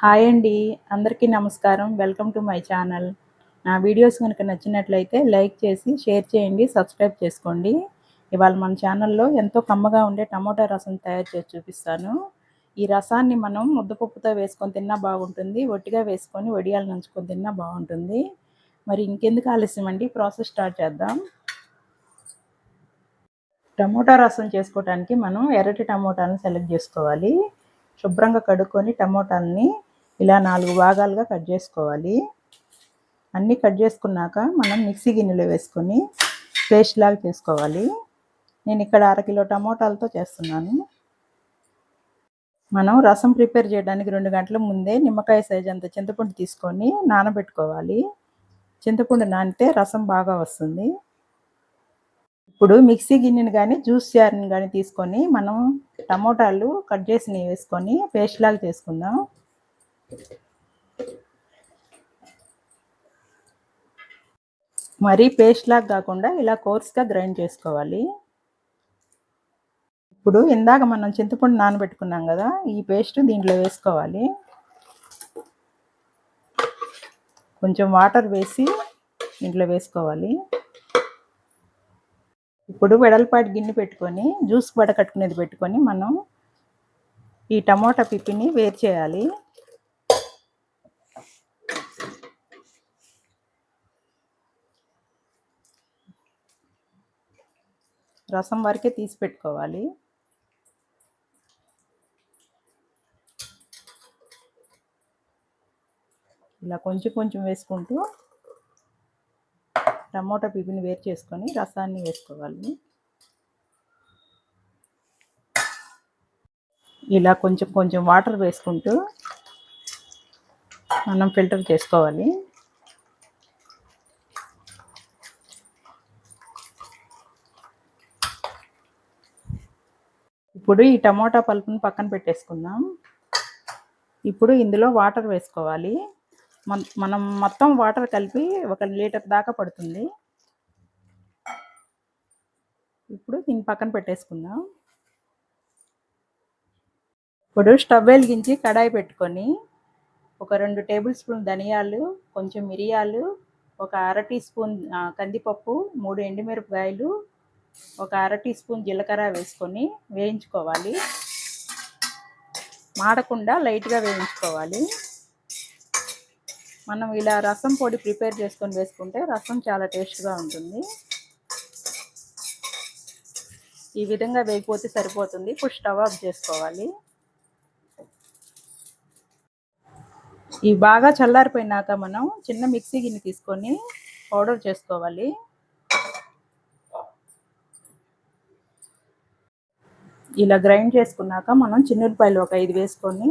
Hi అండి అందరికీ నమస్కారం. Welcome to my channel. నా వీడియోస్ కనుక నచ్చినట్లయితే లైక్ చేసి షేర్ చేయండి సబ్స్క్రైబ్ చేసుకోండి. ఇవాళ మన ఛానల్లో ఎంతో కమ్మగా ఉండే టమోటా రసం తయారు చేసి చూపిస్తాను. ఈ రసాన్ని మనం ముద్దపప్పుతో వేసుకొని తిన్నా బాగుంటుంది. ఒట్టిగా వేసుకొని వడియాలు నంచుకొని తిన్నా బాగుంటుంది. మరి ఇంకెందుకు ఆలస్యం అండి? ప్రాసెస్ స్టార్ట్ చేద్దాం. టమోటా రసం చేసుకోవడానికి మనం ఎర్రటి టమోటాలను సెలెక్ట్ చేసుకోవాలి. శుభ్రంగా కడుక్కొని టమోటాలని ఇలా నాలుగు భాగాలుగా కట్ చేసుకోవాలి. అన్నీ కట్ చేసుకున్నాక మనం మిక్సీ గిన్నెలో వేసుకొని పేస్ట్ లాగా చేసుకోవాలి. నేను ఇక్కడ అరకిలో టమోటాలతో చేస్తున్నాను. మనం రసం ప్రిపేర్ చేయడానికి రెండు గంటల ముందే నిమ్మకాయ సైజ్ అంత చింతపండు తీసుకొని నానబెట్టుకోవాలి. చింతపండు నానితే రసం బాగా వస్తుంది. ఇప్పుడు మిక్సీ గిన్నెని కానీ జ్యూస్ జార్ని కానీ తీసుకొని మనం టమోటాలు కట్ చేసినవి వేసుకొని పేస్ట్ లాగా చేసుకుందాం. మరీ పేస్ట్ లాగా కాకుండా ఇలా కోర్స్గా గ్రైండ్ చేసుకోవాలి. ఇప్పుడు ఇందాక మనం చింతపండు నానబెట్టుకున్నాం కదా ఈ పేస్ట్ దీంట్లో వేసుకోవాలి. కొంచెం వాటర్ వేసి దీంట్లో వేసుకోవాలి. ఇప్పుడు వెడల్పాటి గిన్నె పెట్టుకొని జ్యూస్ వడకట్టుకునేది పెట్టుకొని మనం ఈ టమోటా పిప్పిని వేరు చేయాలి. రసం వరకే తీసి పెట్టుకోవాలి. ఇలా కొంచెం కొంచెం వేసుకుంటూ టమోటా పిపిని వేరు చేసుకొని రసాన్ని వేసుకోవాలి. ఇలా కొంచెం కొంచెం వాటర్ వేసుకుంటూ మనం ఫిల్టర్ చేసుకోవాలి. ఇప్పుడు ఈ టమోటా పలుపుని పక్కన పెట్టేసుకుందాం. ఇప్పుడు ఇందులో వాటర్ వేసుకోవాలి. మనం మొత్తం వాటర్ కలిపి ఒక లీటర్ దాకా పడుతుంది. ఇప్పుడు దీన్ని పక్కన పెట్టేసుకుందాం. ఇప్పుడు స్టవ్ వెలిగించి కడాయి పెట్టుకొని ఒక రెండు టేబుల్ స్పూన్ ధనియాలు కొంచెం మిరియాలు ఒక అర టీ స్పూన్ కందిపప్పు మూడు ఎండుమిరపకాయలు ఒక అర టీ స్పూన్ జీలకర్ర వేసుకొని వేయించుకోవాలి. మాడకుండా లైట్గా వేయించుకోవాలి. మనం ఇలా రసం పొడి ప్రిపేర్ చేసుకొని వేసుకుంటే రసం చాలా టేస్ట్గా ఉంటుంది. ఈ విధంగా వేగిపోతే సరిపోతుంది. ఇప్పుడు స్టవ్ ఆఫ్ చేసుకోవాలి. ఇవి బాగా చల్లారిపోయినాక మనం చిన్న మిక్సీ గిన్నె తీసుకొని పౌడర్ చేసుకోవాలి. ఇలా గ్రైండ్ చేసుకున్నాక మనం చిన్నపాయలు ఒక ఐదు వేసుకొని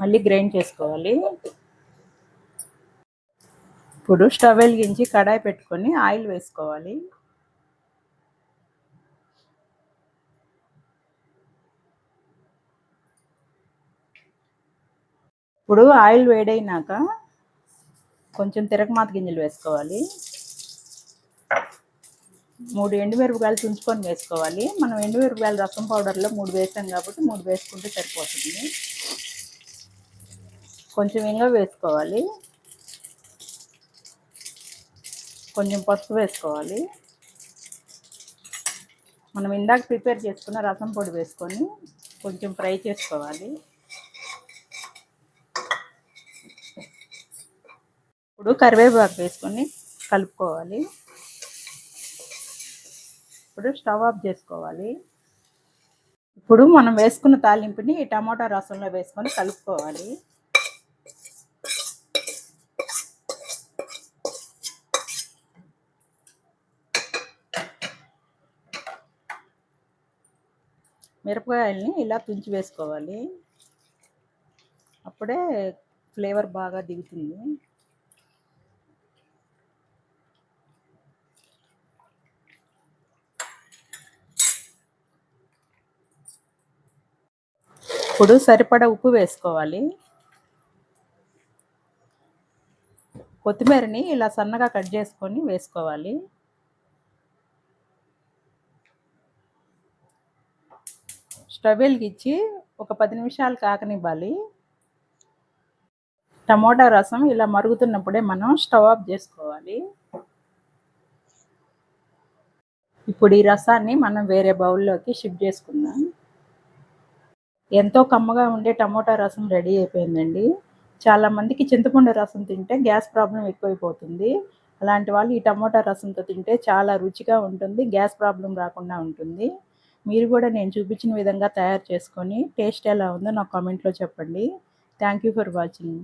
మళ్ళీ గ్రైండ్ చేసుకోవాలి. ఇప్పుడు స్టవ్ వెలిగించి కడాయి పెట్టుకొని ఆయిల్ వేసుకోవాలి. ఇప్పుడు ఆయిల్ వేడైనాక కొంచెం తిరగమాత గింజలు వేసుకోవాలి. మూడు ఎండుమిరపకాయలు తుంచుకొని వేసుకోవాలి. మనం ఎండుమిరపకాయలు రసం పౌడర్లో మూడు వేసాం కాబట్టి మూడు వేసుకుంటే సరిపోతుంది. కొంచెం ఇంకా వేసుకోవాలి. కొంచెం పసుపు వేసుకోవాలి. మనం ఇందాక ప్రిపేర్ చేసుకున్న రసం పొడి వేసుకొని కొంచెం ఫ్రై చేసుకోవాలి. ఇప్పుడు కరివేపాకు వేసుకొని కలుపుకోవాలి. ఇప్పుడు స్టవ్ ఆఫ్ చేసుకోవాలి. ఇప్పుడు మనం వేసుకున్న తాలింపుని టమాటా రసంలో వేసుకొని కలుపుకోవాలి. మిరపకాయల్ని ఇలా తుంచి వేసుకోవాలి. అప్పుడే ఫ్లేవర్ బాగా దిగుతుంది. ఇప్పుడు సరిపడా ఉప్పు వేసుకోవాలి. కొత్తిమీరని ఇలా సన్నగా కట్ చేసుకొని వేసుకోవాలి. స్టవ్ వెలిగించి ఒక పది నిమిషాలు కాకనివ్వాలి. టమోటా రసం ఇలా మరుగుతున్నప్పుడే మనం స్టవ్ ఆఫ్ చేసుకోవాలి. ఇప్పుడు ఈ రసాన్ని మనం వేరే బౌల్లోకి షిఫ్ట్ చేసుకుందాం. ఎంతో కమ్మగా ఉండే టమోటా రసం రెడీ అయిపోయిందండి. చాలామందికి చింతపండు రసం తింటే గ్యాస్ ప్రాబ్లం ఎక్కువైపోతుంది. అలాంటి వాళ్ళు ఈ టమోటా రసంతో తింటే చాలా రుచిగా ఉంటుంది గ్యాస్ ప్రాబ్లం రాకుండా ఉంటుంది. మీరు కూడా నేను చూపించిన విధంగా తయారు చేసుకొని టేస్ట్ ఎలా ఉందో నాకు కామెంట్లో చెప్పండి. Thank you for watching.